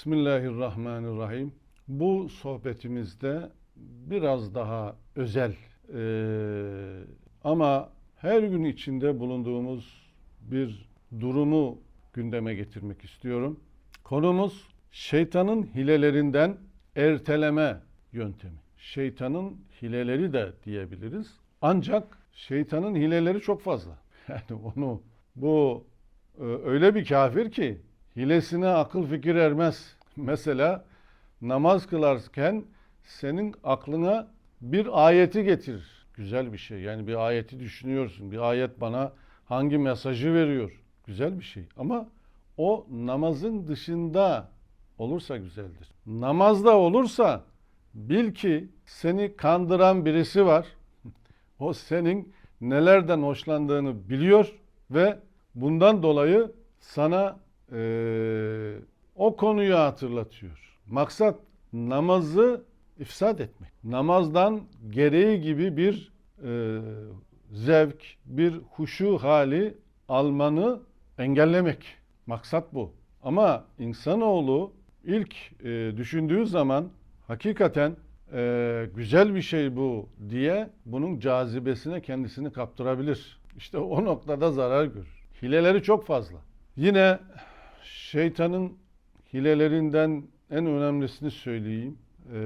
Bismillahirrahmanirrahim. Bu sohbetimizde biraz daha özel eee, ama her gün içinde bulunduğumuz bir durumu gündeme getirmek istiyorum. Konumuz şeytanın hilelerinden erteleme yöntemi. Şeytanın hileleri de diyebiliriz. Ancak şeytanın hileleri çok fazla. Yani onu bu e, öyle bir kafir ki hilesine akıl fikir ermez. Mesela namaz kılarken senin aklına bir ayeti getirir. Güzel bir şey. Yani bir ayeti düşünüyorsun. Bir ayet bana hangi mesajı veriyor? Güzel bir şey. Ama o namazın dışında olursa güzeldir. Namazda olursa bil ki seni kandıran birisi var. O senin nelerden hoşlandığını biliyor ve bundan dolayı sana eee, o konuyu hatırlatıyor. Maksat namazı ifsad etmek. Namazdan gereği gibi bir eee, zevk, bir huşu hali almanı engellemek. Maksat bu. Ama insanoğlu ilk eee, düşündüğü zaman hakikaten eee, güzel bir şey bu diye bunun cazibesine kendisini kaptırabilir. İşte o noktada zarar görür. Hileleri çok fazla. Yine şeytanın hilelerinden en önemlisini söyleyeyim. Eee,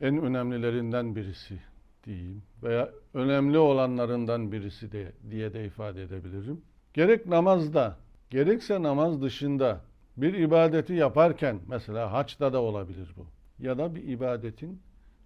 en önemlilerinden birisi diyeyim veya önemli olanlarından birisi de diye de ifade edebilirim. Gerek namazda, gerekse namaz dışında bir ibadeti yaparken mesela haçta da olabilir bu. Ya da bir ibadetin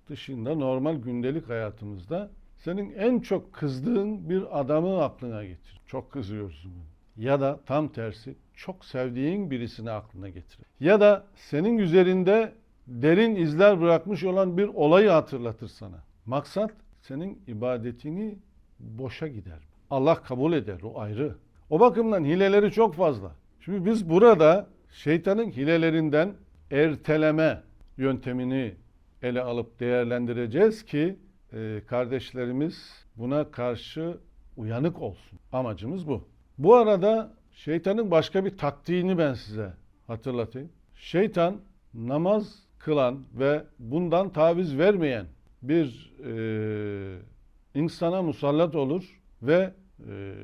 dışında normal gündelik hayatımızda senin en çok kızdığın bir adamı aklına getir. Çok kızıyorsun. Ya da tam tersi çok sevdiğin birisini aklına getir. Ya da senin üzerinde derin izler bırakmış olan bir olayı hatırlatır sana. Maksat senin ibadetini boşa gider. Allah kabul eder o ayrı. O bakımdan hileleri çok fazla. Şimdi biz burada şeytanın hilelerinden erteleme yöntemini ele alıp değerlendireceğiz ki e, kardeşlerimiz buna karşı uyanık olsun. Amacımız bu. Bu arada şeytanın başka bir taktiğini ben size hatırlatayım. Şeytan namaz kılan ve bundan taviz vermeyen bir e, insana musallat olur ve e,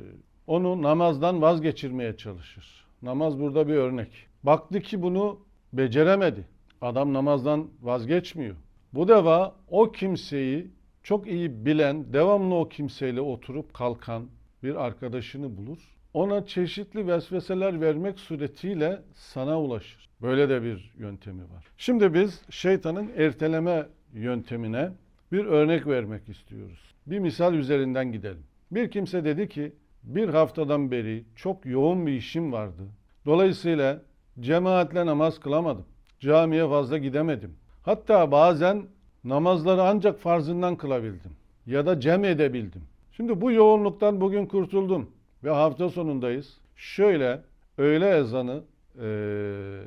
onu namazdan vazgeçirmeye çalışır. Namaz burada bir örnek. Baktı ki bunu beceremedi. Adam namazdan vazgeçmiyor. Bu deva o kimseyi çok iyi bilen, devamlı o kimseyle oturup kalkan bir arkadaşını bulur. Ona çeşitli vesveseler vermek suretiyle sana ulaşır. Böyle de bir yöntemi var. Şimdi biz şeytanın erteleme yöntemine bir örnek vermek istiyoruz. Bir misal üzerinden gidelim. Bir kimse dedi ki bir haftadan beri çok yoğun bir işim vardı. Dolayısıyla cemaatle namaz kılamadım. Camiye fazla gidemedim. Hatta bazen namazları ancak farzından kılabildim ya da cem edebildim. Şimdi bu yoğunluktan bugün kurtuldum ve hafta sonundayız. Şöyle öğle ezanı eee,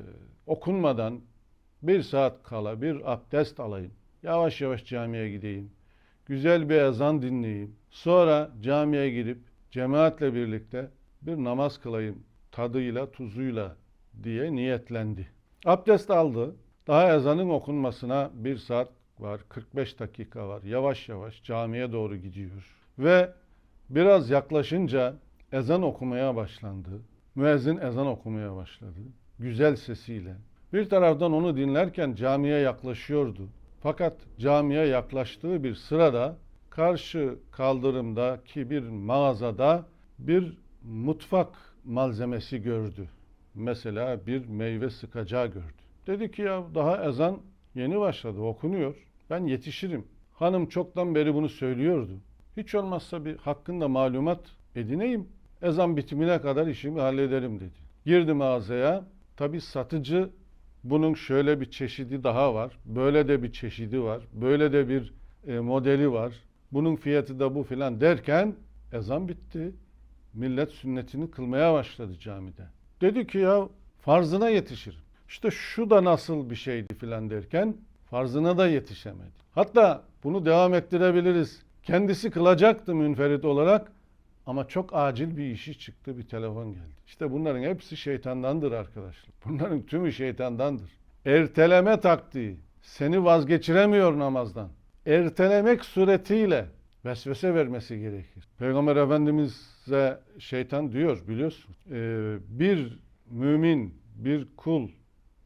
okunmadan bir saat kala bir abdest alayım. Yavaş yavaş camiye gideyim. Güzel bir ezan dinleyeyim. Sonra camiye girip cemaatle birlikte bir namaz kılayım tadıyla tuzuyla diye niyetlendi. Abdest aldı. Daha ezanın okunmasına bir saat var, 45 dakika var. Yavaş yavaş camiye doğru gidiyor. Ve biraz yaklaşınca ezan okumaya başlandı. Müezzin ezan okumaya başladı. Güzel sesiyle. Bir taraftan onu dinlerken camiye yaklaşıyordu. Fakat camiye yaklaştığı bir sırada karşı kaldırımdaki bir mağazada bir mutfak malzemesi gördü. Mesela bir meyve sıkacağı gördü. Dedi ki ya daha ezan yeni başladı okunuyor. Ben yetişirim. Hanım çoktan beri bunu söylüyordu. Hiç olmazsa bir hakkında malumat edineyim. Ezan bitimine kadar işimi hallederim dedi. Girdi mağazaya. Tabi satıcı bunun şöyle bir çeşidi daha var. Böyle de bir çeşidi var. Böyle de bir e, modeli var. Bunun fiyatı da bu filan derken ezan bitti. Millet sünnetini kılmaya başladı camide. Dedi ki ya farzına yetişir. İşte şu da nasıl bir şeydi filan derken farzına da yetişemedi. Hatta bunu devam ettirebiliriz. Kendisi kılacaktı münferit olarak Ama çok acil bir işi çıktı, bir telefon geldi. İşte bunların hepsi şeytandandır arkadaşlar. Bunların tümü şeytandandır. Erteleme taktiği seni vazgeçiremiyor namazdan. Ertelemek suretiyle vesvese vermesi gerekir. Peygamber Efendimiz'e şeytan diyor biliyorsun. Ee, bir mümin, bir kul,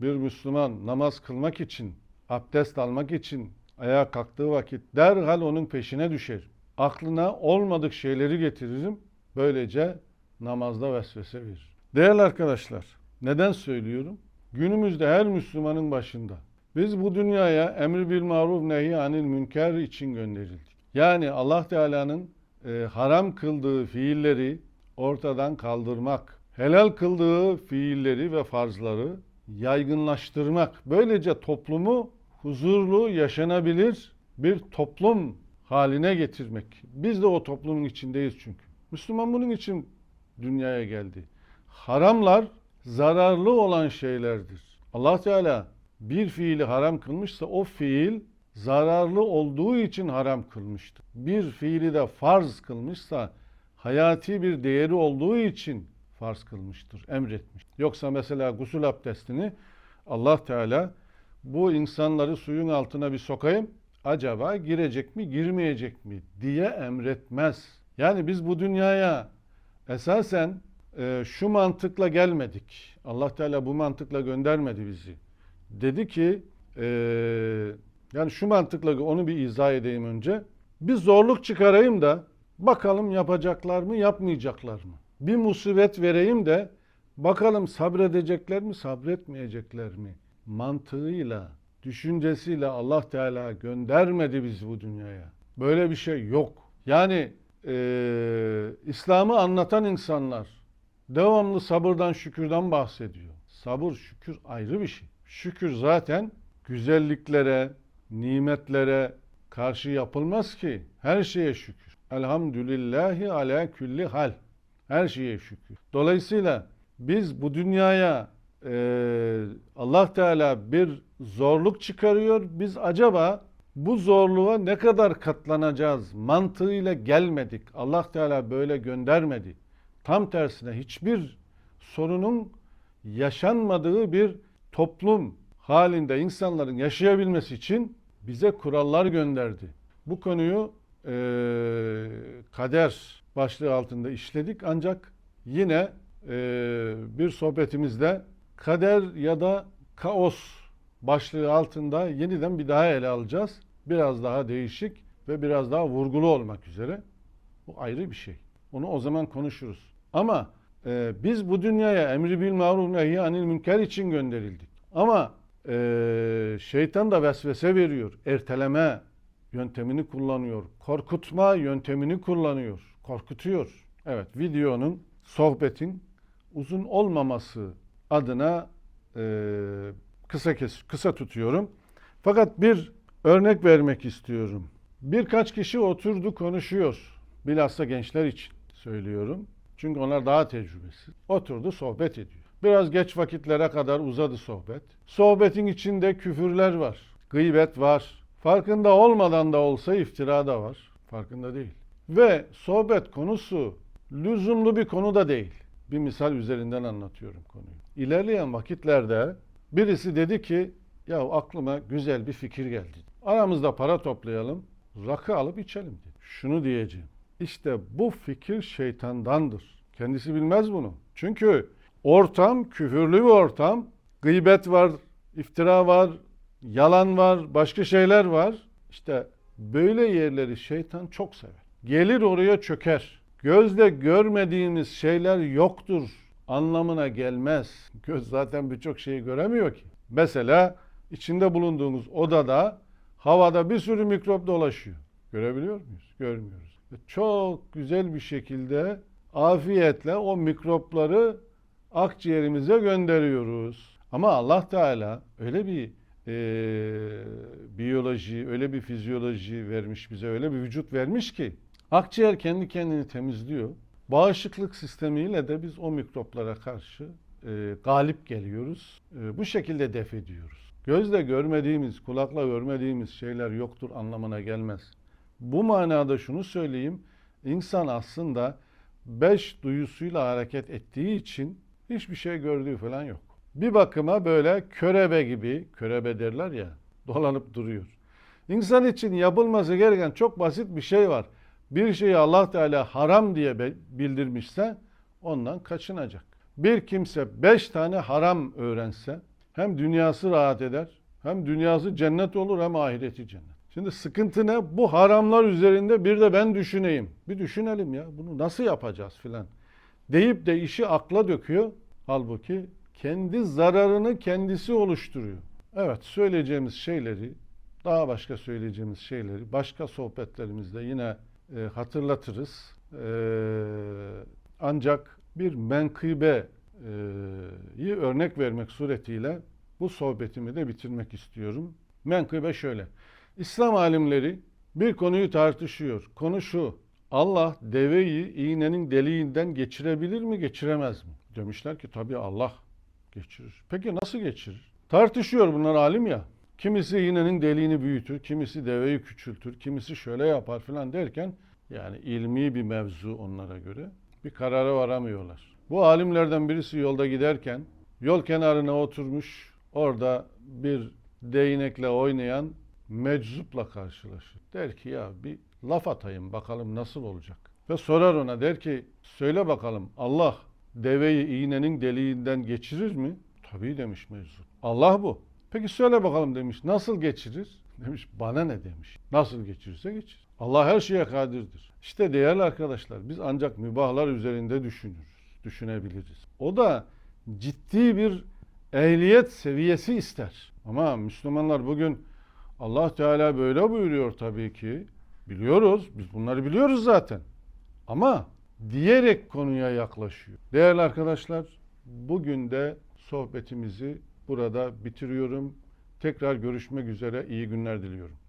bir Müslüman namaz kılmak için, abdest almak için ayağa kalktığı vakit derhal onun peşine düşer. Aklına olmadık şeyleri getiririm. Böylece namazda vesvese verir. Değerli arkadaşlar, neden söylüyorum? Günümüzde her Müslümanın başında biz bu dünyaya emri bil maruf nehi anil münker için gönderildik. Yani Allah Teala'nın e, haram kıldığı fiilleri ortadan kaldırmak, helal kıldığı fiilleri ve farzları yaygınlaştırmak. Böylece toplumu huzurlu, yaşanabilir bir toplum haline getirmek. Biz de o toplumun içindeyiz çünkü. Müslüman bunun için dünyaya geldi. Haramlar zararlı olan şeylerdir. Allah Teala bir fiili haram kılmışsa o fiil zararlı olduğu için haram kılmıştır. Bir fiili de farz kılmışsa hayati bir değeri olduğu için farz kılmıştır, emretmiş. Yoksa mesela gusül abdestini Allah Teala bu insanları suyun altına bir sokayım, acaba girecek mi, girmeyecek mi diye emretmez. Yani biz bu dünyaya esasen e, şu mantıkla gelmedik. Allah Teala bu mantıkla göndermedi bizi. Dedi ki, e, yani şu mantıkla onu bir izah edeyim önce. Bir zorluk çıkarayım da bakalım yapacaklar mı, yapmayacaklar mı? Bir musibet vereyim de bakalım sabredecekler mi, sabretmeyecekler mi? Mantığıyla, düşüncesiyle Allah Teala göndermedi bizi bu dünyaya. Böyle bir şey yok. Yani e, İslam'ı anlatan insanlar devamlı sabırdan, şükürden bahsediyor. Sabır, şükür ayrı bir şey. Şükür zaten güzelliklere, nimetlere karşı yapılmaz ki. Her şeye şükür. Elhamdülillahi ala külli hal. Her şeye şükür. Dolayısıyla biz bu dünyaya e, Allah Teala bir zorluk çıkarıyor. Biz acaba bu zorluğa ne kadar katlanacağız mantığıyla gelmedik. Allah Teala böyle göndermedi. Tam tersine hiçbir sorunun yaşanmadığı bir toplum halinde insanların yaşayabilmesi için bize kurallar gönderdi. Bu konuyu e, kader başlığı altında işledik ancak yine e, bir sohbetimizde kader ya da kaos başlığı altında yeniden bir daha ele alacağız. Biraz daha değişik ve biraz daha vurgulu olmak üzere. Bu ayrı bir şey. Onu o zaman konuşuruz. Ama e, biz bu dünyaya emri bil maruf nehi anil münker için gönderildik. Ama e, şeytan da vesvese veriyor. Erteleme yöntemini kullanıyor. Korkutma yöntemini kullanıyor. Korkutuyor. Evet videonun, sohbetin uzun olmaması adına e, kısa kes, kısa tutuyorum. Fakat bir örnek vermek istiyorum. Birkaç kişi oturdu konuşuyor. Bilhassa gençler için söylüyorum. Çünkü onlar daha tecrübesiz. Oturdu sohbet ediyor. Biraz geç vakitlere kadar uzadı sohbet. Sohbetin içinde küfürler var. Gıybet var. Farkında olmadan da olsa iftira da var. Farkında değil. Ve sohbet konusu lüzumlu bir konu da değil. Bir misal üzerinden anlatıyorum konuyu. İlerleyen vakitlerde birisi dedi ki ya aklıma güzel bir fikir geldi. Aramızda para toplayalım, rakı alıp içelim dedi. Şunu diyeceğim. İşte bu fikir şeytandandır. Kendisi bilmez bunu. Çünkü ortam küfürlü bir ortam. Gıybet var, iftira var, yalan var, başka şeyler var. İşte böyle yerleri şeytan çok sever. Gelir oraya çöker. Gözle görmediğimiz şeyler yoktur anlamına gelmez. Göz zaten birçok şeyi göremiyor ki. Mesela içinde bulunduğumuz odada havada bir sürü mikrop dolaşıyor. Görebiliyor muyuz? Görmüyoruz. Çok güzel bir şekilde afiyetle o mikropları akciğerimize gönderiyoruz. Ama Allah Teala öyle bir e, biyoloji, öyle bir fizyoloji vermiş bize, öyle bir vücut vermiş ki akciğer kendi kendini temizliyor. Bağışıklık sistemiyle de biz o mikroplara karşı e, galip geliyoruz. E, bu şekilde def ediyoruz. Gözle görmediğimiz, kulakla görmediğimiz şeyler yoktur anlamına gelmez. Bu manada şunu söyleyeyim. İnsan aslında beş duyusuyla hareket ettiği için hiçbir şey gördüğü falan yok. Bir bakıma böyle körebe gibi, körebe derler ya, dolanıp duruyor. İnsan için yapılması gereken çok basit bir şey var. Bir şeyi Allah Teala haram diye bildirmişse ondan kaçınacak. Bir kimse beş tane haram öğrense hem dünyası rahat eder, hem dünyası cennet olur hem ahireti cennet. Şimdi sıkıntı ne? Bu haramlar üzerinde bir de ben düşüneyim. Bir düşünelim ya bunu nasıl yapacağız filan. Deyip de işi akla döküyor. Halbuki kendi zararını kendisi oluşturuyor. Evet söyleyeceğimiz şeyleri daha başka söyleyeceğimiz şeyleri başka sohbetlerimizde yine e, hatırlatırız. E, ancak bir menkıbeyi örnek vermek suretiyle bu sohbetimi de bitirmek istiyorum. Menkıbe şöyle. İslam alimleri bir konuyu tartışıyor. Konu şu. Allah deveyi iğnenin deliğinden geçirebilir mi, geçiremez mi? Demişler ki tabii Allah geçirir. Peki nasıl geçirir? Tartışıyor bunlar alim ya. Kimisi iğnenin deliğini büyütür, kimisi deveyi küçültür, kimisi şöyle yapar filan derken yani ilmi bir mevzu onlara göre bir karara varamıyorlar. Bu alimlerden birisi yolda giderken yol kenarına oturmuş orada bir değnekle oynayan meczupla karşılaşır. Der ki ya bir laf atayım bakalım nasıl olacak. Ve sorar ona der ki söyle bakalım Allah deveyi iğnenin deliğinden geçirir mi? Tabii demiş meczup. Allah bu. Peki söyle bakalım demiş. Nasıl geçirir? Demiş bana ne demiş. Nasıl geçirirse geçirir. Allah her şeye kadirdir. İşte değerli arkadaşlar biz ancak mübahlar üzerinde düşünürüz. Düşünebiliriz. O da ciddi bir ehliyet seviyesi ister. Ama Müslümanlar bugün Allah Teala böyle buyuruyor tabii ki. Biliyoruz. Biz bunları biliyoruz zaten. Ama diyerek konuya yaklaşıyor. Değerli arkadaşlar, bugün de sohbetimizi burada bitiriyorum. Tekrar görüşmek üzere. İyi günler diliyorum.